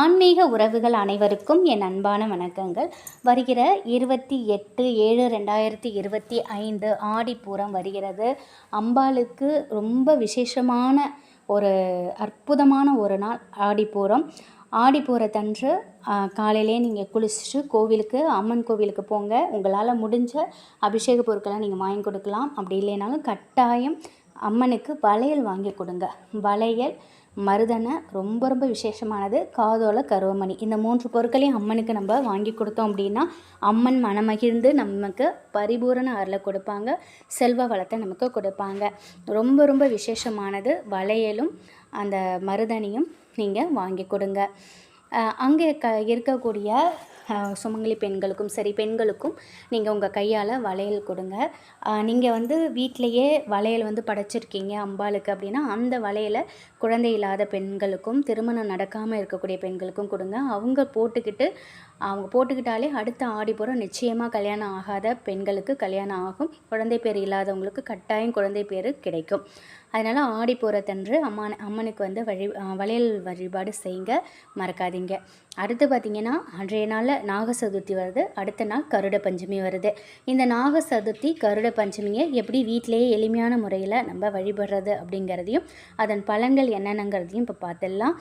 ஆன்மீக உறவுகள் அனைவருக்கும் என் அன்பான வணக்கங்கள். வருகிற இருபத்தி எட்டு ஏழு ரெண்டாயிரத்தி இருபத்தி ஐந்து ஆடிப்பூரம் வருகிறது. அம்பாளுக்கு ரொம்ப விசேஷமான ஒரு அற்புதமான ஒரு நாள் ஆடிப்பூரம். ஆடிப்பூரத்தன்று காலையிலே நீங்கள் குளிச்சுட்டு கோவிலுக்கு அம்மன் கோவிலுக்கு போங்க. உங்களால் முடிஞ்ச அபிஷேக பொருட்களை நீங்கள் வாங்கி கொடுக்கலாம். அப்படி இல்லைனாலும் கட்டாயம் அம்மனுக்கு வளையல் வாங்கி கொடுங்க. வளையல் மருதனை ரொம்ப ரொம்ப விசேஷமானது. காதோல கருவமணி. இந்த மூன்று பொருட்களையும் அம்மனுக்கு நம்ம வாங்கி கொடுத்தோம் அப்படின்னா அம்மன் மனமகிழ்ந்து நமக்கு பரிபூரண அருளை கொடுப்பாங்க. செல்வ வளத்தை நமக்கு கொடுப்பாங்க. ரொம்ப ரொம்ப விசேஷமானது. வளையலும் அந்த மருதனையும் நீங்கள் வாங்கி கொடுங்க. அங்கே க இருக்கக்கூடிய சுமங்கலி பெண்களுக்கும் சரி பெண்களுக்கும் நீங்கள் உங்கள் கையால் வளையல் கொடுங்க. நீங்கள் வந்து வீட்டிலையே வளையல் வந்து படைச்சிருக்கீங்க அம்பாளுக்கு அப்படின்னா அந்த வளையலை குழந்தை இல்லாத பெண்களுக்கும் திருமணம் நடக்காமல் இருக்கக்கூடிய பெண்களுக்கும் கொடுங்க. அவங்க போட்டுக்கிட்டு அவங்க போட்டுக்கிட்டாலே அடுத்த ஆடிப்புறம் நிச்சயமாக கல்யாணம் ஆகாத பெண்களுக்கு கல்யாணம் ஆகும். குழந்தை பேர் இல்லாதவங்களுக்கு கட்டாயம் குழந்தை பேர் கிடைக்கும். அதனால் ஆடிப்புறத்தன்று அம்மா அம்மனுக்கு வந்து வழி வளையல் வழிபாடு செய்யுங்க மறக்காதீங்க. அடுத்து பார்த்திங்கன்னா அன்றைய நாளில் நாக சதுர்த்தி வருது. அடுத்த நாள் கருட பஞ்சமி வருது. இந்த நாக சதுர்த்தி கருட பஞ்சமியை எப்படி வீட்டிலேயே எளிமையான முறையில் நம்ம வழிபடுறது அப்படிங்கிறதையும் அதன் பலன்கள் என்னென்னங்கிறதையும் இப்போ பார்த்துடலாம்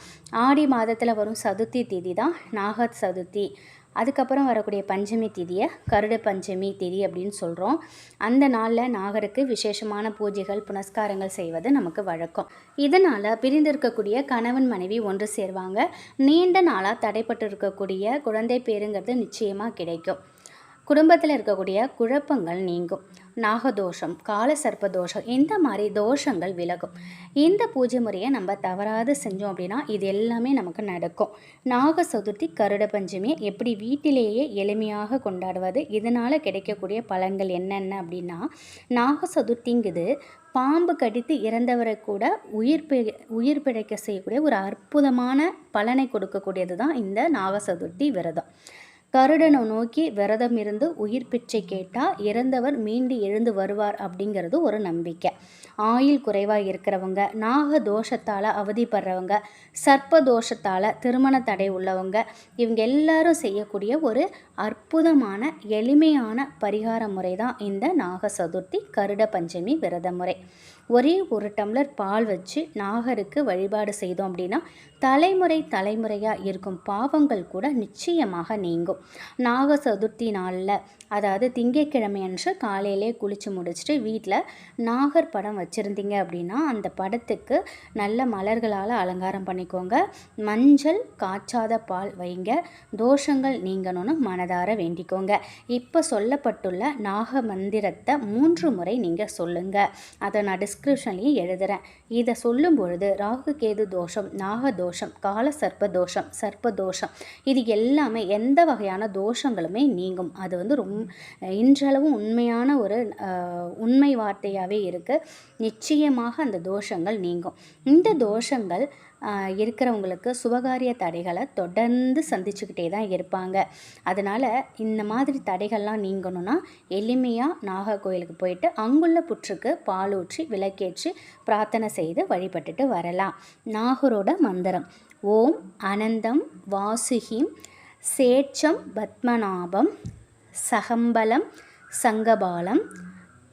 ஆடி மாதத்தில் வரும் சதுர்த்தி தேதி தான் நாக சதுர்த்தி அதுக்கப்புறம் வரக்கூடிய பஞ்சமி திதியை கருட பஞ்சமி திதி அப்படின்னு சொல்கிறோம் அந்த நாளில் நாகருக்கு விசேஷமான பூஜைகள் புனஸ்காரங்கள் செய்வது நமக்கு வழக்கம். இதனால் பிரிந்திருக்கக்கூடிய கணவன் மனைவி ஒன்று சேர்வாங்க. நீண்ட நாளாக தடைப்பட்டு இருக்கக்கூடிய குழந்தை பேருங்கிறது நிச்சயமாக கிடைக்கும். குடும்பத்தில் இருக்கக்கூடிய குழப்பங்கள் நீங்கும். நாகதோஷம் கால சர்ப்ப தோஷம் இந்த மாதிரி தோஷங்கள் விலகும். இந்த பூஜை முறையை நம்ம தவறாது செஞ்சோம் அப்படின்னா இது எல்லாமே நமக்கு நடக்கும். நாக சதுர்த்தி கருட பஞ்சமி எப்படி வீட்டிலேயே எளிமையாக கொண்டாடுவது இதனால் கிடைக்கக்கூடிய பலன்கள் என்னென்ன அப்படின்னா நாக சதுர்த்திங்குது பாம்பு கடித்து இறந்தவரை கூட உயிர் பி உயிர் பிழைக்க செய்யக்கூடிய ஒரு அற்புதமான பலனை கொடுக்கக்கூடியது தான் இந்த நாக சதுர்த்தி விரதம். கருடனை நோக்கி விரதம் இருந்து உயிர் பிச்சை கேட்டால் இறந்தவர் மீண்டு எழுந்து வருவார் அப்படிங்கிறது ஒரு நம்பிக்கை. ஆயில் குறைவாக இருக்கிறவங்க நாக தோஷத்தால் அவதிப்படுறவங்க சர்ப்ப தோஷத்தால் திருமண தடை உள்ளவங்க இவங்க எல்லாரும் செய்யக்கூடிய ஒரு அற்புதமான எளிமையான பரிகார முறை தான் இந்த நாக சதுர்த்தி கருட பஞ்சமி விரத முறை. ஒரே ஒரு டம்ளர் பால் வச்சு நாகருக்கு வழிபாடு செய்தோம் அப்படின்னா தலைமுறை தலைமுறையாக இருக்கும் பாவங்கள் கூட நிச்சயமாக நீங்கும். நாக சதுர்த்தி நாளில் அதாவது திங்கக்கிழமை அன்று காலையிலே குளித்து முடிச்சுட்டு வீட்டில் நாகர் படம் வச்சுருந்தீங்க அப்படின்னா அந்த படத்துக்கு நல்ல மலர்களால் அலங்காரம் பண்ணிக்கோங்க. மஞ்சள் காய்ச்சாத பால் வைங்க. தோஷங்கள் நீங்கணும்னு மனதார வேண்டிக்கோங்க. இப்போ சொல்லப்பட்டுள்ள நாக மந்திரத்தை மூன்று முறை நீங்கள் சொல்லுங்கள் அதை நான் டிஸ்கிரிப்ஷன்லேயும் எழுதுகிறேன் இதை சொல்லும் பொழுது ராகு கேது தோஷம் நாக தோஷம் கால சர்ப்ப தோஷம் சர்ப்ப தோஷம் இது எல்லாமே எந்த வகையான தோஷங்களுமே நீங்கும். அது வந்து ரொம்ப இன்றளவும் உண்மையான ஒரு உண்மை வார்த்தையாகவே இருக்குது நிச்சயமாக அந்த தோஷங்கள் நீங்கும். இந்த தோஷங்கள் இருக்கிறவங்களுக்கு சுபகாரிய தடைகளை தொடர்ந்து சந்திச்சுக்கிட்டே தான் இருப்பாங்க. அதனால் இந்த மாதிரி தடைகள்லாம் நீங்கணும்னா எளிமையாக நாகர்கோயிலுக்கு போயிட்டு அங்குள்ள புற்றுக்கு பாலூற்றி விளக்கேற்றி பிரார்த்தனை செய்து வழிபட்டுட்டு வரலாம். நாகரோட மந்திரம். ஓம் அனந்தம் வாசுகிம் சேட்சம் பத்மநாபம் சகம்பலம் சங்கபாலம்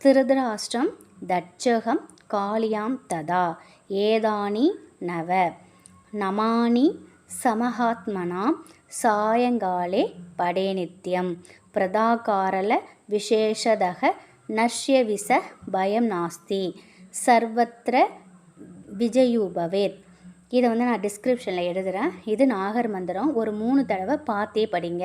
திருதராஷ்டிரம் தட்சகம் காளியாம் ததா. ஏதானி நவ. நமானி சமஹாத்மனா சாயங்காலே படே நித்யம் பிரதாகாரல விசேஷதக நஷ்யவிச பயம் நாஸ்தி. சர்வத்திர விஜயூபவேத். இதை வந்து நான் டிஸ்கிரிப்ஷனில் எழுதுகிறேன் இது நாகர் மந்திரம். ஒரு மூணு தடவை பார்த்தே படிங்க.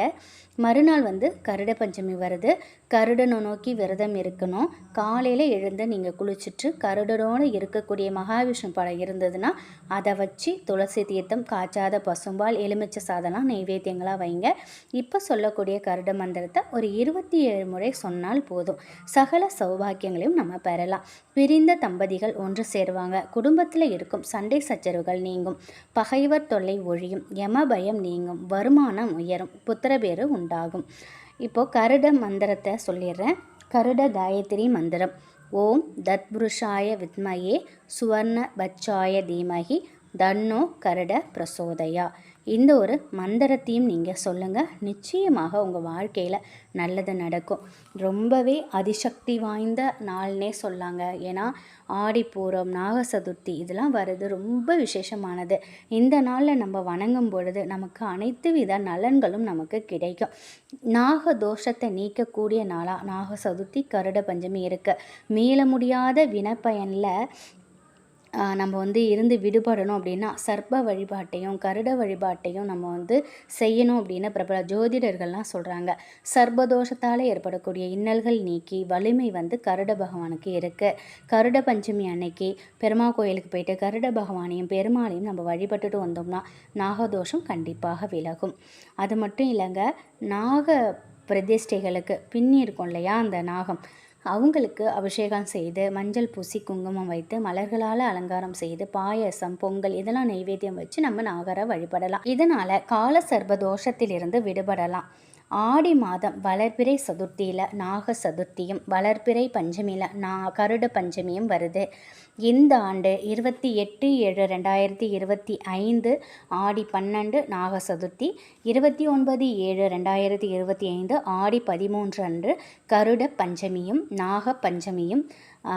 மறுநாள் வந்து கருட பஞ்சமி வருது. கருடனை நோக்கி விரதம் இருக்கணும். காலையில் எழுந்து நீங்கள் குளிச்சுட்டு கருடனோடு இருக்கக்கூடிய மகாவிஷ்ணு படம் இருந்ததுன்னா அதை வச்சு துளசி தீர்த்தம் காய்ச்சாத பசும்பால் எலுமிச்சை சாதம்லாம் நைவேத்தியங்களாக வைங்க. இப்போ சொல்லக்கூடிய கருட மந்திரத்தை ஒரு இருபத்தி ஏழு முறை சொன்னால் போதும். சகல சௌபாக்கியங்களையும் நம்ம பெறலாம். பிரிந்த தம்பதிகள் ஒன்று சேருவாங்க. குடும்பத்தில் இருக்கும் சண்டை சச்சரவுகள் நீ நீங்கும். பகைவர் தொல்லை ஒழியும். யம பயம் நீங்கும். வருமானம் உயரும். புத்திரபேறு உண்டாகும். இப்போது கருட மந்திரத்தை சொல்லிடுறேன். கருட காயத்ரி மந்திரம். ஓம் தத்புருஷாய வித்மயே சுவர்ண பச்சாய தீமகி தன்னோ கருட பிரசோதயா. இந்த ஒரு மந்திரத்தையும் நீங்கள் சொல்லுங்கள் நிச்சயமாக உங்கள் வாழ்க்கையில் நல்லது நடக்கும். ரொம்பவே அதிசக்தி வாய்ந்த நாள்னே சொல்லாங்க. ஏன்னா ஆடிப்பூரம் நாக சதுர்த்தி இதெல்லாம் வருது ரொம்ப விசேஷமானது. இந்த நாளில் நம்ம வணங்கும் பொழுது நமக்கு அனைத்து வித நலன்களும் நமக்கு கிடைக்கும். நாக தோஷத்தை நீக்கக்கூடிய நாளாக நாக சதுர்த்தி கருட பஞ்சமி இருக்குது மீள முடியாத வினப்பயனில் நம்ம வந்து இருந்து விடுபடணும் அப்படின்னா சர்ப்ப வழிபாட்டையும் கருட வழிபாட்டையும் நம்ம வந்து செய்யணும் அப்படின்னு பிரபல ஜோதிடர்கள்லாம் சொல்கிறாங்க சர்ப்பதோஷத்தால் ஏற்படக்கூடிய இன்னல்கள் நீக்கி வலிமை வந்து கருட பகவானுக்கு இருக்குது கருட பஞ்சமி அன்னைக்கு பெருமா கோயிலுக்கு போயிட்டு கருட பகவானையும் பெருமாளையும் நம்ம வழிபட்டுட்டு வந்தோம்னா நாகதோஷம் கண்டிப்பாக விலகும். அது மட்டும் இல்லைங்க நாக பிரதிஷ்டைகளுக்கு பின்னி இருக்கும் இல்லையா அந்த நாகம்? அவங்களுக்கு அபிஷேகம் செய்து மஞ்சள் பூசி குங்குமம் வைத்து மலர்களால் அலங்காரம் செய்து பாயசம் பொங்கல் இதெல்லாம் நைவேத்தியம் வச்சு நம்ம நாகரை வழிபடலாம். இதனால் கால சர்ப தோஷத்திலிருந்து விடுபடலாம். ஆடி மாதம் வளர்பிறை சதுர்த்தியில் நாக சதுர்த்தியும் வளர்பிறை பஞ்சமியில் நா கருட பஞ்சமியும் வருது. இந்த ஆண்டு இருபத்தி எட்டு ஏழு ரெண்டாயிரத்தி இருபத்தி ஐந்து ஆடி பன்னெண்டு நாக சதுர்த்தி இருபத்தி ஒன்பது ஏழு ரெண்டாயிரத்தி இருபத்தி ஐந்து ஆடி பதிமூன்று அன்று கருட பஞ்சமியும் நாக பஞ்சமியும்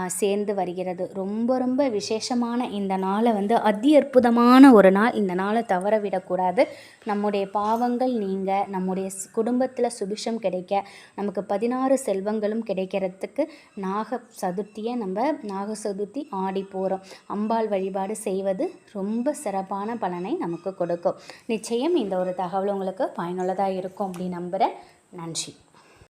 சேர்ந்து வருகிறது. ரொம்ப ரொம்ப விசேஷமான இந்த நாளை வந்து அதி அற்புதமான ஒரு நாள். இந்த நாளை தவற விடக்கூடாது. நம்முடைய பாவங்கள் நீங்க நம்முடைய குடும்பத்தில் சுபிஷம் கிடைக்க நமக்கு பதினாறு செல்வங்களும் கிடைக்கிறதுக்கு நாக சதுர்த்தியை நம்ம நாக சதுர்த்தி ஆடி போகிறோம் அம்பாள் வழிபாடு செய்வது ரொம்ப சிறப்பான பலனை நமக்கு கொடுக்கும். நிச்சயம் இந்த ஒரு தகவல் உங்களுக்கு பயனுள்ளதாக இருக்கும் அப்படி நம்புகிறேன் நன்றி.